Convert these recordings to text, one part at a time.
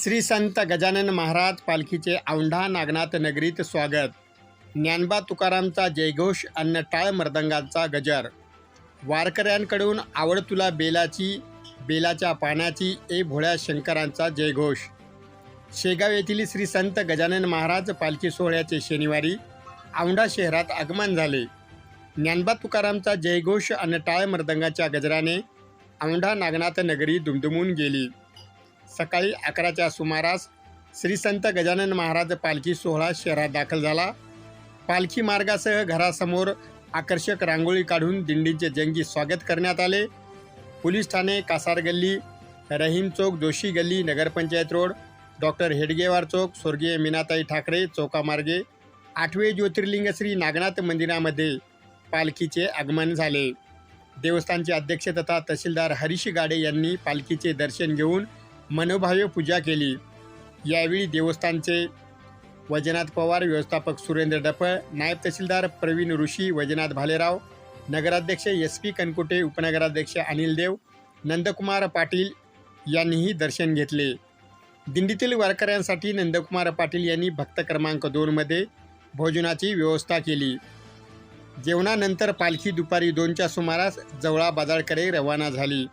श्री संत गजानन महाराज पालखीचे औंढा नागनाथ नगरीत स्वागत. ज्ञानबा तुकारामचा जयघोष अन्न टाळ मर्दंगाचा गजर. वारकऱ्यांकडून आवड तुला बेलाची बेलाच्या पाण्याची ए भोळ्या शंकरांचा जयघोष. शेगाव येथील श्री संत गजानन महाराज पालखी सोहळ्याचे शनिवारी औंढा शहरात आगमन झाले. ज्ञानबा तुकारामचा जयघोष अन्न टाळ मर्दंगाच्या गजराने औंढा नागनाथ नगरी दुमदुमून गेली. सकाळी अकराच्या सुमारास श्री संत गजानन महाराज पालखी सोहळा शहरात दाखल झाला. पालखी मार्गासह घरासमोर आकर्षक रांगोळी काढून दिंडीचे जंगी स्वागत करण्यात आले. पोलीस ठाणे कासार गल्ली रहीम चौक जोशी गल्ली नगरपंचायत रोड डॉक्टर हेडगेवार चौक स्वर्गीय मीनाताई ठाकरे चौकामार्गे आठवे ज्योतिर्लिंग श्री नागनाथ मंदिरामध्ये पालखीचे आगमन झाले. देवस्थानचे अध्यक्ष तथा तहसीलदार हरीश गाडे यांनी पालखीचे दर्शन घेऊन मनोभावे पूजा केली. यावेळी देवस्थानचे वैजनाथ पवार व्यवस्थापक सुरेंद्र डफळ नायब तहसीलदार प्रवीण ऋषी वैजनाथ भालेराव नगराध्यक्ष एस पी कनकुटे उपनगराध्यक्ष अनिल देव नंदकुमार पाटील यांनीही दर्शन घेतले. दिंडीतील वारकऱ्यांसाठी नंदकुमार पाटील यांनी भक्त क्रमांक दोनमध्ये भोजनाची व्यवस्था केली. जेवणानंतर पालखी दुपारी दोनच्या सुमारास जवळा बाजारकडे रवाना झाली.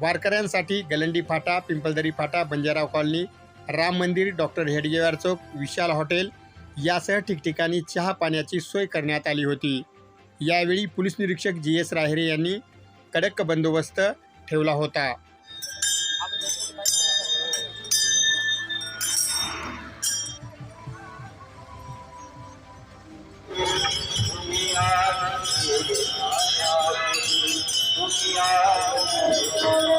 वारकऱ्यांसाठी गलंडी फाटा पिंपलदरी फाटा बंजाराव कॉलनी राम मंदिर डॉक्टर हेडगेवार चौक विशाल हॉटेल यासह ठिकठिकाणी चहा पाण्याची सोय करण्यात आली होती. यावेळी पोलीस निरीक्षक जी एस राहेरे यांनी कडक बंदोबस्त ठेवला होता. Thank you.